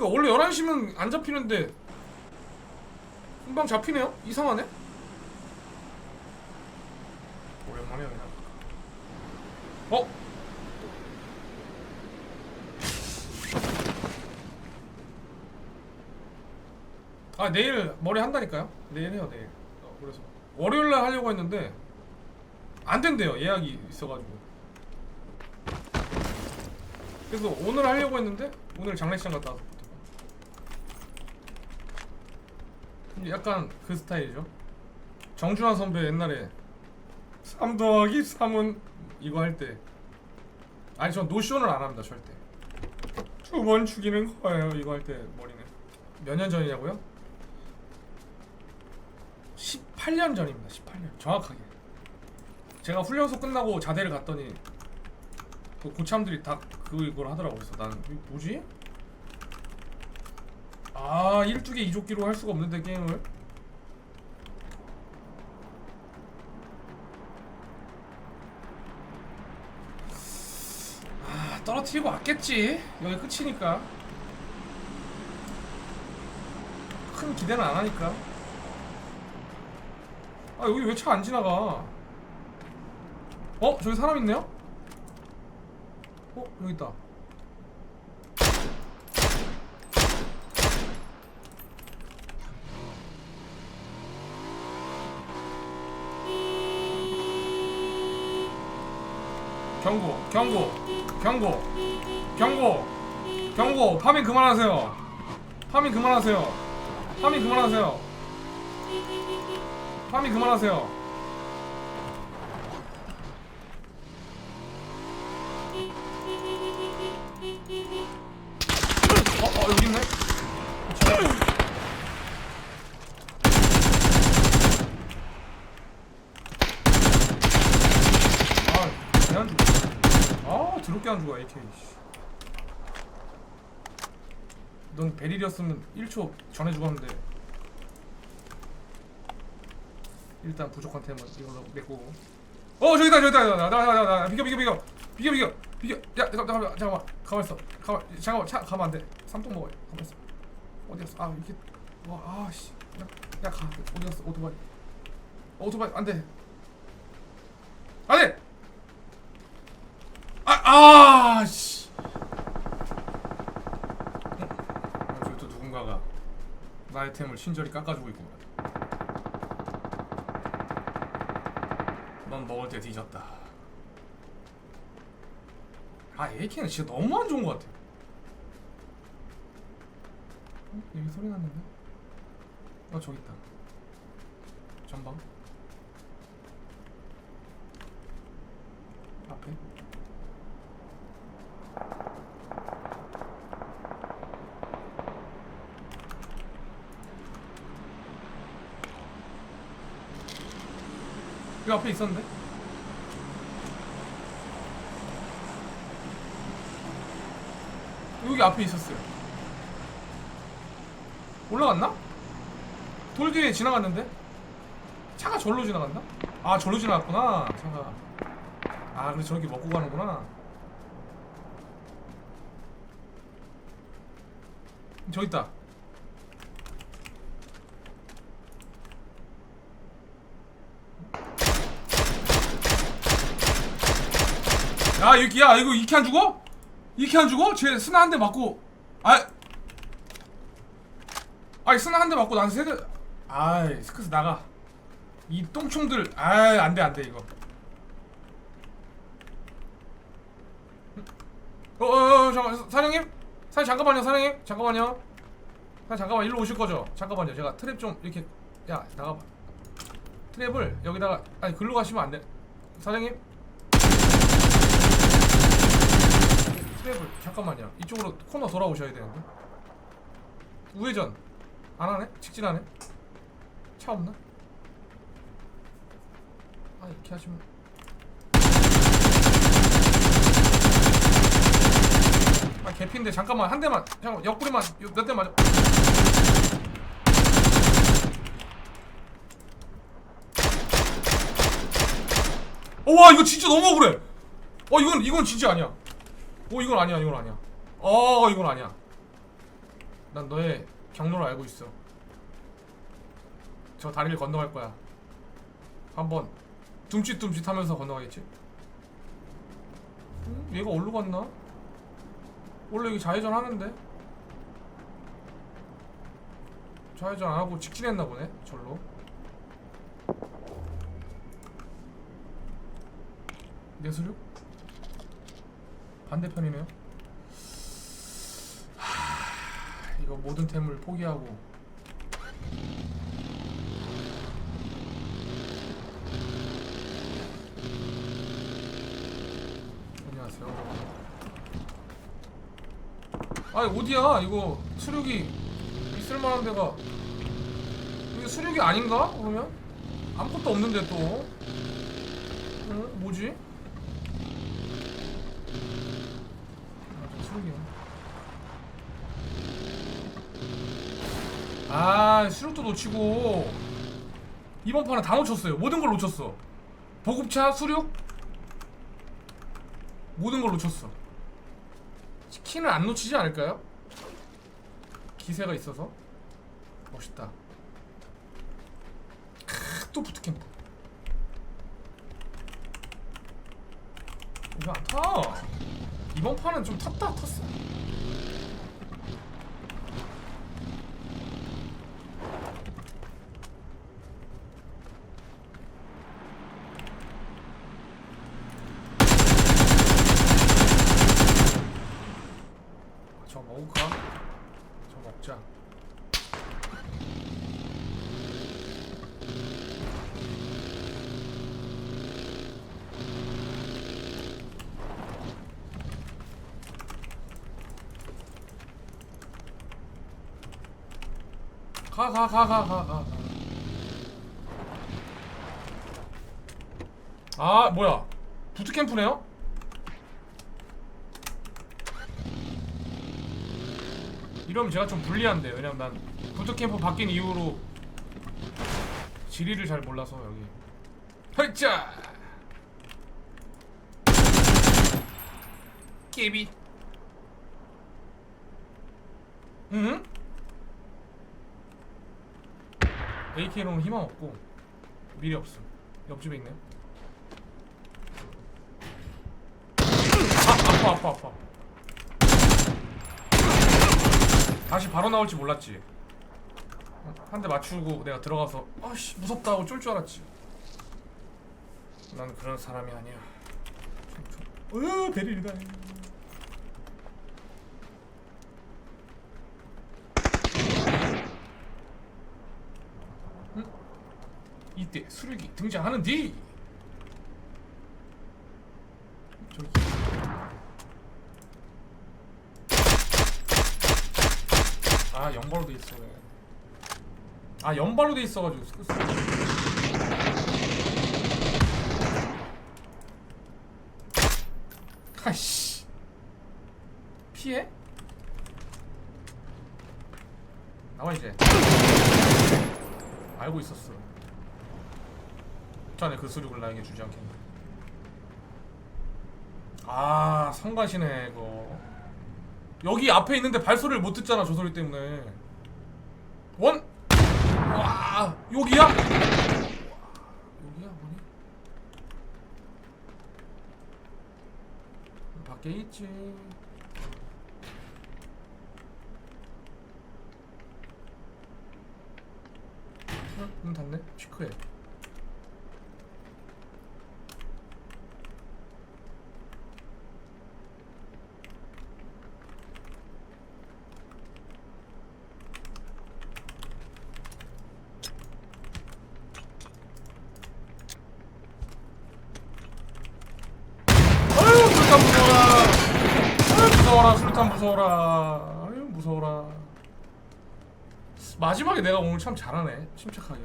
그러니까 원래 11시면 안 잡히는데 금방 잡히네요? 이상하네? 오랜만에 그냥 어? 아 내일 머리 한다니까요? 내일 해요 내일 어, 그래서 월요일날 하려고 했는데 안 된대요 예약이 있어가지고 그래서 오늘 하려고 했는데 오늘 장례식장 갔다 와서 약간 그 스타일이죠. 정준하 선배 옛날에 3 더하기 3은 이거 할 때. 아니 전 노쇼는 안 합니다 절대. 두 번 죽이는 거예요 이거 할 때 머리는. 몇 년 전이냐고요? 18년 전입니다 18년. 정확하게. 제가 훈련소 끝나고 자대를 갔더니 그 고참들이 다 그걸 하더라고 그래서 이게 뭐지? 아 일두개 이족기로 할 수가 없는데 게임을 아 떨어뜨리고 왔겠지 여기 끝이니까 큰 기대는 안 하니까 아 여기 왜 차 안 지나가 어? 저기 사람 있네요? 어? 여기 있다 경고 경고 경고 경고 경고. 파밍 그만하세요. 파밍 그만하세요. 파밍 그만하세요. 파밍 그만하세요. 어, 어 여기 있네 아, 걔안 죽어. 아, 더럽게 안 AK. 씨. 넌 베릴이었으면 1초 전에 죽었는데. 일단 부족한 템은 이걸로 메꾸고. 어, 저기다, 저기다, 나, 나, 나, 나, 나, 비켜, 비켜, 비켜, 비켜, 비켜, 비켜. 야, 잠깐, 잠깐만, 잠깐만, 가만 있어. 가만, 잠깐만, 차 가면 안 돼. 삼동 먹어요. 가만 있어. 어디였어? 아, 이게, 와, 아, 씨, 야, 야, 가. 어디였어? 오토바이. 어, 오토바이 안 돼. 안 돼. 아, 아, 씨. 어, 저기 또 누군가가 나의 템을 친절히 깎아주고 있구만. 넌 먹을 때 뒤졌다. 아, AK는 진짜 너무 안 좋은 것 같아. 어? 여기 소리 났는데? 어, 저기 있다. 전방. 앞에. 여기 앞에 있었는데? 여기 앞에 있었어요. 올라갔나? 돌 뒤에 지나갔는데? 차가 절로 지나갔나? 아 절로 지나갔구나 차가 아 그래 저렇게 먹고 가는구나 저기 있다 야 여기 야 이거 이렇게 안 죽어? 이렇게 안 죽어? 쟤 스나 한 대 맞고. 아. 아이 스나 한 대 맞고 난 세대. 아이 스크스 나가. 이 똥총들. 아이 안돼 안돼 이거. 어어어 잠깐 사장님? 사장 잠깐만요 사장님. 잠깐만요. 사장 잠깐만. 일로 오실 거죠? 잠깐만요. 제가 트랩 좀 이렇게 야 나가봐. 트랩을 여기다가 아니 글로 가시면 안돼. 사장님 트랩을 잠깐만요. 이쪽으로 코너 돌아오셔야 되는데. 우회전. 안 하네? 직진하네? 차 없나? 아 이렇게 하시면. 아 개피인데 잠깐만 한 대만. 잠깐만 옆구리만 몇 대 맞아? 어와 이거 진짜 너무 억울해. 어 이건 이건 진짜 아니야 어 이건 아니야 이건 아니야 어 이건 아니야 난 너의 경로를 알고 있어. 저 다리를 건너갈 거야. 한번 둠칫둠칫 하면서 건너가겠지? 음, 얘가 어디로 갔나? 원래 여기 좌회전 하는데? 좌회전 안 하고 직진했나 보네, 절로. 내수륙? 반대편이네요. 하, 이거 모든 템을 포기하고 안녕하세요. 아니 어디야? 이거 수륙이 있을 만한 데가 이게 수륙이 아닌가? 그러면 아무것도 없는데 또. 응? 뭐지? 수륙이야. 아, 수륙도 놓치고 이번 판은 다 놓쳤어요. 모든 걸 놓쳤어. 보급차, 수륙 모든 걸 놓쳤어. 치킨을 안 놓치지 않을까요? 기세가 있어서 멋있다. 크, 또 부트캠프. 이거 안 타. 이번 판은 좀 탔다 탔어. 저 먹을까? 저 먹자. 가 가 가 가 가 가. 아 뭐야? 부트 캠프네요? 이러면 제가 좀 불리한데 왜냐면 난 부트캠프 바뀐 이후로 지리를 잘 몰라서 여기 헐짜 깨비 응? AK로는 희망 없고 미래 없음 옆집에 있네 아 아파 아파 아파 다시 바로 나올지 몰랐지. 한 대 맞추고 내가 들어가서 아씨 무섭다 하고 쫄 줄 알았지. 난 그런 사람이 아니야. 으 베릴이다. 이때 수륙이 등장하는디. 저기. 아 연발로 돼 있어. 아 연발로 돼 있어가지고. 쓰- 쓰- 아이씨. 피해? 나와 이제. 알고 있었어. 자네 그 수륙을 나에게 주지 않겠네. 아 성가시네 이거. 여기 앞에 있는데 발소리를 못 듣잖아 저 소리 때문에 원! 와 여기야? 여기야 뭐니? 밖에 있지 어? 문 닫네? 시크해 아유 술탄 무서워라 아유 술탄 무서워라. 아유 무서워라. 마지막에 내가 오늘 참 잘하네. 침착하게